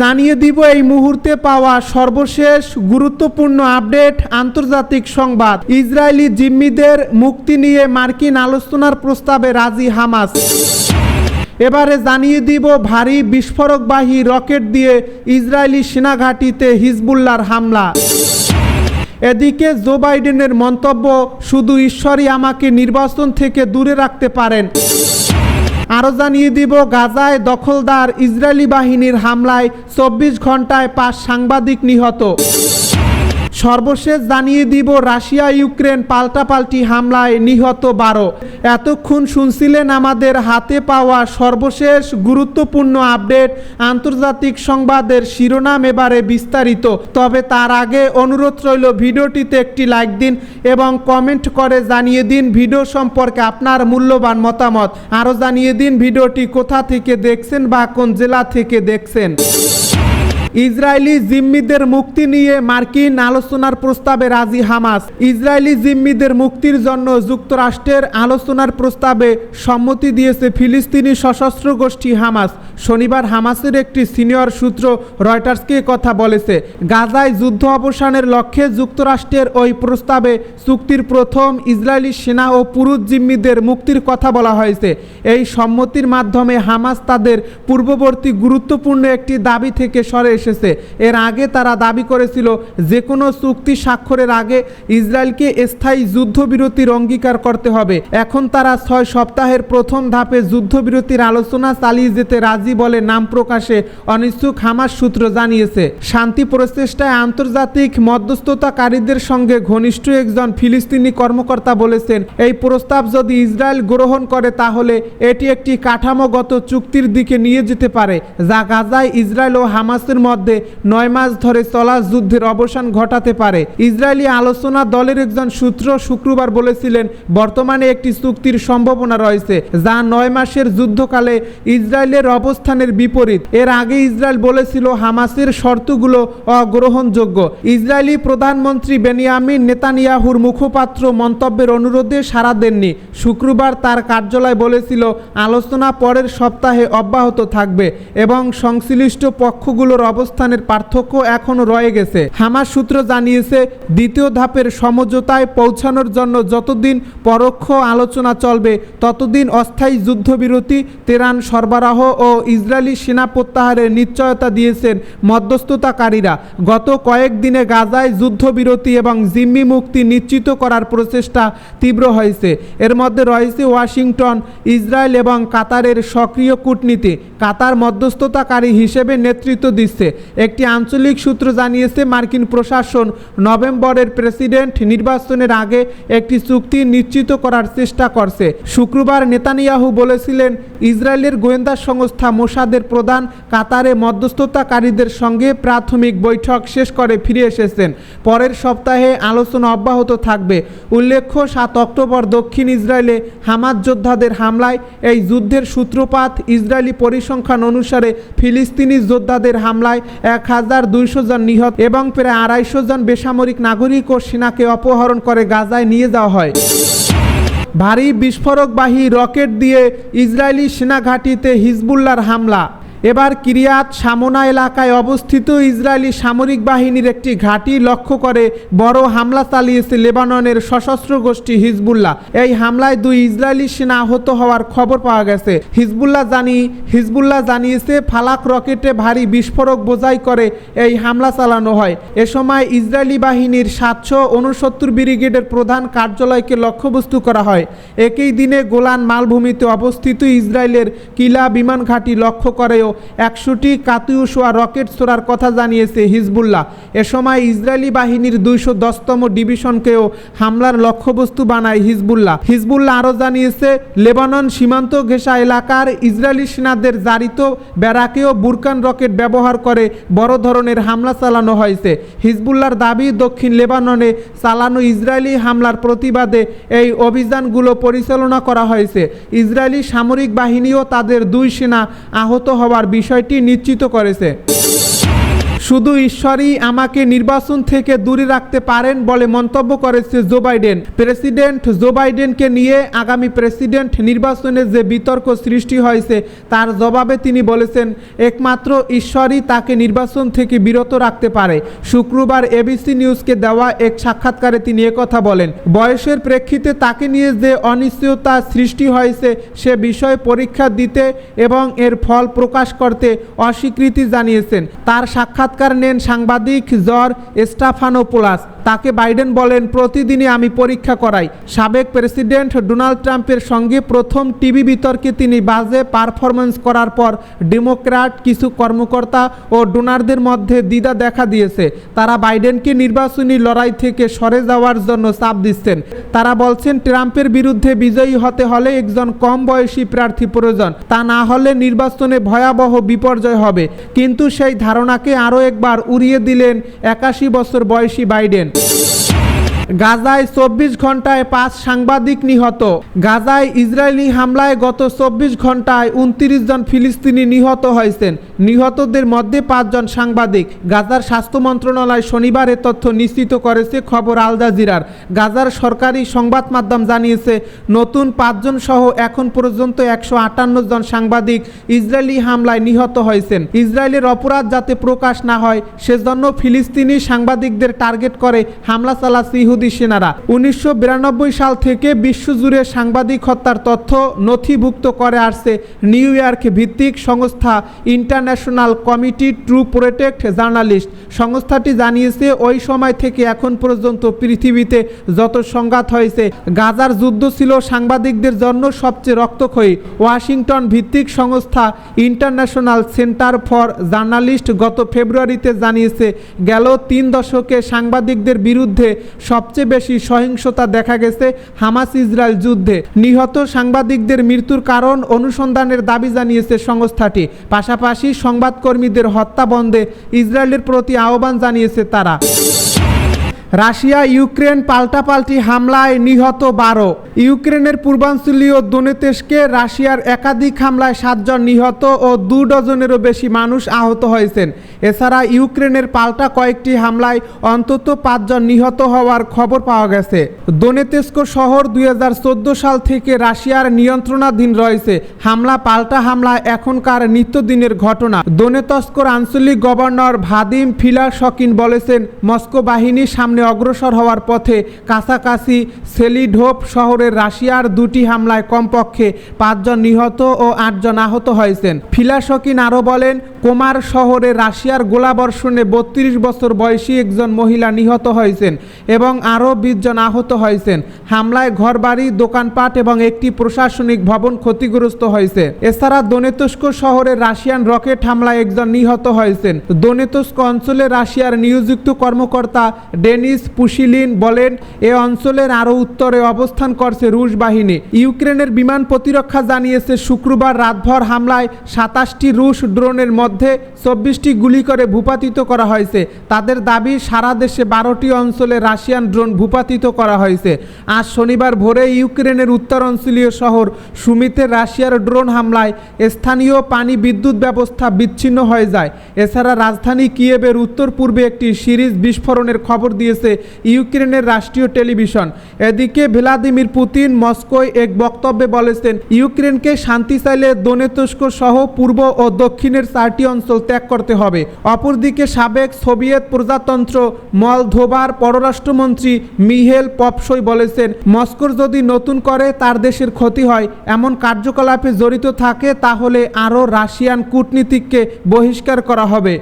জানিয়ে দিব এই মুহূর্তে পাওয়া সর্বশেষ গুরুত্বপূর্ণ আপডেট আন্তর্জাতিক সংবাদ। ইসরায়েলি জিম্মিদের মুক্তি নিয়ে মার্কিন আলোচনার প্রস্তাবে রাজি হামাস। এবারে জানিয়ে দিব ভারী বিস্ফোরকবাহী রকেট দিয়ে ইসরায়েলি সেনাঘাঁটিতে হিজবুল্লার হামলা। এদিকে জো বাইডেনের মন্তব্য, শুধু ঈশ্বরই আমাকে নির্বাচন থেকে দূরে রাখতে পারেন। আরও জানিয়ে দিব গাজায় দখলদার ইসরায়েলি বাহিনীর হামলায় চব্বিশ ঘন্টায় পাঁচ সাংবাদিক নিহত। সর্বশেষ জানিয়ে দিব, রাশিয়া, ইউক্রেন পাল্টাপাল্টি হামলায় নিহত বারো। এতক্ষণ শুনছিলেন আমাদের হাতে পাওয়া সর্বশেষ গুরুত্বপূর্ণ আপডেট আন্তর্জাতিক সংবাদের শিরোনাম এবারে বিস্তারিত। তবে তার আগে অনুরোধ রইল, ভিডিওটিতে একটি লাইক দিন এবং কমেন্ট করে জানিয়ে দিন ভিডিও সম্পর্কে আপনার মূল্যবান মতামত। আরও জানিয়ে দিন ভিডিওটি কোথা থেকে দেখছেন বা কোন জেলা থেকে দেখছেন। ইসরায়েলি জিম্মিদের মুক্তি নিয়ে মার্কিন আলোচনার প্রস্তাবে রাজি হামাস। ইসরায়েলি জিম্মিদের মুক্তির জন্য যুক্তরাষ্ট্রের আলোচনার প্রস্তাবে সম্মতি দিয়েছে ফিলিস্তিনি সশস্ত্র গোষ্ঠী হামাস। শনিবার হামাসের একটি সিনিয়র সূত্র রয়টার্সকে কথা বলেছে। গাজায় যুদ্ধ অবসানের লক্ষ্যে যুক্তরাষ্ট্রের ওই প্রস্তাবে চুক্তির প্রথম ইসরায়েলি সেনা ও পুরুষ জিম্মিদের মুক্তির কথা বলা হয়েছে। এই সম্মতির মাধ্যমে হামাস তাদের পূর্ববর্তী গুরুত্বপূর্ণ একটি দাবি থেকে সরে এসেছে। এর আগে তারা দাবি করেছিল যে কোনো চুক্তি স্বাক্ষরের আগে ইসরায়েলকে স্থায়ী যুদ্ধবিরতির অঙ্গীকার করতে হবে। এখন তারা ছয় সপ্তাহের প্রথম ধাপে যুদ্ধবিরতির আলোচনা চালিয়ে যেতে রাজি বলে নাম প্রকাশে অনিচ্ছুক হামাস সূত্র জানিয়েছে। শান্তি প্রচেষ্টায় আন্তর্জাতিক মধ্যস্থতাকারীদের সঙ্গে ঘনিষ্ঠ একজন ফিলিস্তিনি কর্মকর্তা বলেছেন, এই প্রস্তাব যদি ইসরায়েল গ্রহণ করে তাহলে এটি একটি কাঠামোগত চুক্তির দিকে নিয়ে যেতে পারে, যা গাজায় ইসরায়েল ও হামাসের মধ্যে নয় মাস ধরে চলা যুদ্ধের অবসান ঘটাতে পারে। ইসরায়েলি আলোচনা দলের একজন সূত্র শুক্রবার বলেছিলেন, বর্তমানে একটি চুক্তির সম্ভাবনা রয়েছে, যা নয় মাসের যুদ্ধকালে ইসরায়েলের অবস্থানের বিপরীত। এর আগে ইসরায়েল বলেছিল, হামাসের শর্তগুলো অগ্রহণযোগ্য। ইসরায়েলি প্রধানমন্ত্রী বেনিয়ামিন নেতানিয়াহুর মুখপাত্র মন্তব্যের অনুরোধে সাড়া দেননি। শুক্রবার তার কার্যালয় বলেছিল, আলোচনা পরের সপ্তাহে অব্যাহত থাকবে এবং সংশ্লিষ্ট পক্ষগুলোর অবস্থানের পার্থক্য এখনও রয়ে গেছে। হামাস সূত্র জানিয়েছে, দ্বিতীয় ধাপের সমঝোতায় পৌঁছানোর জন্য যতদিন পরোক্ষ আলোচনা চলবে, ততদিন অস্থায়ী যুদ্ধবিরতি, তেরান সরবরাহ ও ইসরায়েলি সেনা প্রত্যাহারের নিশ্চয়তা দিয়েছেন মধ্যস্থতাকারীরা। গত কয়েকদিনে গাজায় যুদ্ধবিরতি এবং জিম্মি মুক্তি নিশ্চিত করার প্রচেষ্টা তীব্র হয়েছে। এর মধ্যে রয়েছে ওয়াশিংটন, ইসরায়েল এবং কাতারের সক্রিয় কূটনীতি। কাতার মধ্যস্থতাকারী হিসেবে নেতৃত্ব দিচ্ছে। একটি আঞ্চলিক সূত্র জানিয়েছে, মার্কিন প্রশাসন নভেম্বরের প্রেসিডেন্ট নির্বাচনের আগে একটি চুক্তি নিশ্চিত করার চেষ্টা করছে। শুক্রবার নেতানিয়াহু বলেছিলেন, ইসরায়েলের গোয়েন্দা সংস্থা মোসাদের প্রধান কাতারে মধ্যস্থতাকারীদের সঙ্গে প্রাথমিক বৈঠক শেষ করে ফিরে এসেছেন। পরের সপ্তাহে আলোচনা অব্যাহত থাকবে। উল্লেখ্য, সাত অক্টোবর দক্ষিণ ইসরায়েলে হামাজ যোদ্ধাদের হামলায় এই যুদ্ধের সূত্রপাত ইসরায়েলি পরিসংখ্যান অনুসারে ফিলিস্তিনি যোদ্ধাদের হামলায় এক হাজার দুইশো জন নিহত এবং প্রায় আড়াইশো জন বেসামরিক নাগরিক ও সেনাকে অপহরণ করে গাজায় নিয়ে যাওয়া হয়। ভারী বিস্ফোরকবাহী রকেট দিয়ে ইসরায়েলি সেনাঘাঁটিতে হিজবুল্লার হামলা। এবার কিরিয়াত সামোনা এলাকায় অবস্থিত ইসরায়েলি সামরিক বাহিনীর একটি ঘাঁটি লক্ষ্য করে বড় হামলা চালিয়েছে লেবাননের সশস্ত্র গোষ্ঠী হিজবুল্লাহ। এই হামলায় দুই ইসরায়েলি সেনা আহত হওয়ার খবর পাওয়া গেছে। হিজবুল্লাহ জানি, হিজবুল্লাহ জানিয়েছে, ফালাক রকেটে ভারী বিস্ফোরক বোঝাই করে এই হামলা চালানো হয়। এ সময় ইসরায়েলি বাহিনীর সাতশো উনসত্তর ব্রিগেডের প্রধান কার্যালয়কে লক্ষ্যবস্তু করা হয়। একই দিনে গোলান মালভূমিতে অবস্থিত ইসরায়েলের কিলা বিমান ঘাঁটি লক্ষ্য করেও একশোটি কাতিউসোয়া রকেট ছোড়ার কথা জানিয়েছে হিজবুল্লাহ। এ সময় ইসরায়েলি বাহিনীর দুইশো দশতম ডিভিশনকেও হামলার লক্ষ্যবস্তু বানায় হিজবুল্লাহ। হিজবুল্লাহ আরও জানিয়েছে, লেবানন সীমান্ত ঘেঁষা এলাকার ইসরায়েলি সেনাদের জারিত ব্যারাকেও বুরকান রকেট ব্যবহার করে বড় ধরনের হামলা চালানো হয়েছে। হিজবুল্লাহর দাবি, দক্ষিণ লেবাননে চালানো ইসরায়েলি হামলার প্রতিবাদে এই অভিযানগুলো পরিচালনা করা হয়েছে। ইসরায়েলি সামরিক বাহিনীও তাদের দুই সেনা আহত হওয়ার বিষয়টি নিশ্চিত করেছে। শুধু ঈশ্বরই আমাকে নির্বাচন থেকে দূরে রাখতে পারেন বলে মন্তব্য করেছে জো বাইডেন। প্রেসিডেন্ট জো বাইডেনকে নিয়ে আগামী প্রেসিডেন্ট নির্বাচনে যে বিতর্ক সৃষ্টি হয়েছে, তার জবাবে তিনি বলেছেন, একমাত্র ঈশ্বরই তাকে নির্বাচন থেকে বিরত রাখতে পারে। শুক্রবার এবিসি নিউজকে দেওয়া এক সাক্ষাৎকারে তিনি একথা বলেন, বয়সের প্রেক্ষিতে তাকে নিয়ে যে অনিশ্চয়তা সৃষ্টি হয়েছে, সে বিষয়ে পরীক্ষা দিতে এবং এর ফল প্রকাশ করতে অস্বীকৃতি জানিয়েছেন। তার সাক্ষাৎকার নেন সাংবাদিক জর স্টাফানোপোলাস। তাকে বাইডেন বলেন, প্রতিদিনই আমি পরীক্ষা করাই। সাবেক প্রেসিডেন্ট ডোনাল্ড ট্রাম্পের সঙ্গে প্রথম টিভি বিতর্কে তিনি বাজে পারফরমেন্স করার পর ডেমোক্র্যাট, কিছু কর্মকর্তা ও ডোনারদের মধ্যে দ্বিধা দেখা দিয়েছে। তারা বাইডেনকে নির্বাচনী লড়াই থেকে সরে যাওয়ার জন্য চাপ দিচ্ছেন। তারা বলছেন, ট্রাম্পের বিরুদ্ধে বিজয়ী হতে হলে একজন কম বয়সী প্রার্থী প্রয়োজন। তা না হলে নির্বাচনে ভয়াবহ বিপর্যয় হবে। কিন্তু সেই ধারণাকে আরও একবার উড়িয়ে দিলেন একাশি বছর বয়সী বাইডেন। Thank you. গাজায় চব্বিশ ঘন্টায় পাঁচ সাংবাদিক নিহত। গাজায় ইসরায়েলি হামলায় গত চব্বিশ ঘন্টায় উনত্রিশ জন ফিলিস্তিনি নিহত হয়েছেন। নিহতদের মধ্যে পাঁচজন সাংবাদিক। গাজার স্বাস্থ্য মন্ত্রণালয় শনিবার এ তথ্য নিশ্চিত করেছে খবর আল জাজিরার। গাজার সরকারি সংবাদ মাধ্যম জানিয়েছে, নতুন পাঁচজন সহ এখন পর্যন্ত একশো আটান্ন জন সাংবাদিক ইসরায়েলি হামলায় নিহত হয়েছেন। ইসরায়েলের অপরাধ যাতে প্রকাশ না হয়, সেজন্য ফিলিস্তিনি সাংবাদিকদের টার্গেট করে হামলা চালাচ্ছে ইহুদি সেনারা উনিশশো বিরানব্বই সাল থেকে বিশ্বজুড়ে সাংবাদিক হত্যার তথ্য নথিভুক্ত করে আসছে নিউ ইয়র্ক ভিত্তিক সংস্থা international committee to protect journalist. সংস্থাটি জানিয়েছে, ওই সময় থেকে এখন পর্যন্ত পৃথিবীতে যত সংঘাত হয়েছে, গাজার যুদ্ধ ছিল সাংবাদিকদের জন্য সবচেয়ে রক্তক্ষয়ী। ওয়াশিংটন ভিত্তিক সংস্থা ইন্টারন্যাশনাল সেন্টার ফর জার্নালিস্ট গত ফেব্রুয়ারিতে জানিয়েছে, গেল তিন দশকে সাংবাদিকদের বিরুদ্ধে সবচেয়ে বেশি সহিংসতা দেখা গেছে হামাস ইসরায়েল যুদ্ধে। নিহত সাংবাদিকদের মৃত্যুর কারণ অনুসন্ধানের দাবি জানিয়েছে সংস্থাটি। পাশাপাশি সংবাদকর্মীদের হত্যা বন্ধে ইসরায়েলের প্রতি আহ্বান জানিয়েছে তারা। রাশিয়া ইউক্রেন পাল্টাপাল্টি হামলায় নিহত বারো। ইউক্রেনের পূর্বাঞ্চলীয় দোনেতেশকে রাশিয়ার একাধিক হামলায় সাতজন নিহত ও দু ডজনেরও বেশি মানুষ আহত হয়েছেন। এছাড়া ইউক্রেনের পাল্টা কয়েকটি হামলায় অন্তত পাঁচজন নিহত হওয়ার খবর পাওয়া গেছে। দোনেতেস্ক শহর দুই হাজার চোদ্দ সাল থেকে রাশিয়ার নিয়ন্ত্রণাধীন রয়েছে। হামলা পাল্টা হামলা এখনকার নিত্যদিনের ঘটনা। দোনেতস্কর আঞ্চলিক গভর্নর ভাদিম ফিলাশকিন বলেছেন, মস্কো বাহিনী সামনে অগ্রসর হওয়ার পথে কাছাকাছি সেলিডোপ শহরের রাশিয়ার দুটি হামলায় কমপক্ষে পাঁচজন নিহত ও আটজন আহত হয়েছেন। ফিলাশকিন আরও বলেন, কোমার শহরে রাশিয়ার গোলাবর্ষণে বত্রিশ বছর বয়সী একজন মহিলা নিহত হয়েছেন এবং আরও বিশ জন আহত হয়েছেন। হামলায় ঘরবাড়ি, দোকানপাট এবং একটি প্রশাসনিক ভবন ক্ষতিগ্রস্ত হয়েছে। এছাড়া দোনেতস্ক শহরে রাশিয়ান রকেট হামলায় একজন নিহত হয়েছেন। দোনেতস্ক অঞ্চলে রাশিয়ার নিয়োজিত কর্মকর্তা ডেনিস পুশিলিন বলেন, এ অঞ্চলের আরও উত্তরে অবস্থান করছে রুশ বাহিনী। ইউক্রেনের বিমান প্রতিরক্ষা জানিয়েছে শুক্রবার রাতভর হামলায় সাতাশটি রুশ ড্রোনের মধ্যে চব্বিশটি গুলি করে ভূপাতিত করা হয়েছে। তাদের দাবি, সারা দেশে বারোটি অঞ্চলে রাশিয়ান ড্রোন ভূপাতিত করা হয়েছে। আজ শনিবার ভোরে ইউক্রেনের উত্তর অঞ্চলীয় শহর সুমিতে রাশিয়ার ড্রোন হামলায় স্থানীয় পানি বিদ্যুৎ ব্যবস্থা বিচ্ছিন্ন হয়ে যায়। এছাড়া রাজধানী কিয়েবের উত্তর পূর্বে একটি সিরিজ বিস্ফোরণের খবর দিয়েছে ইউক্রেনের রাষ্ট্রীয় টেলিভিশন। এদিকে ভ্লাদিমির পুতিন মস্কোয় এক বক্তব্যে বলেছেন, ইউক্রেনকে শান্তি চাইলে দোনেতস্ক সহ পূর্ব ও দক্ষিণের চারটি অঞ্চল ত্যাগ করতে হবে। অপরদিকে সাবেক সোভিয়েত প্রজাতন্ত্র মলধোবার পররাষ্ট্রমন্ত্রী মিহেল পপসই বলেছেন, মস্কোর যদি নতুন করে তার দেশের ক্ষতি হয়, এমন কার্যকলাপে জড়িত থাকে, তাহলে আরও রাশিয়ান কূটনীতিককে বহিষ্কার করা হবে।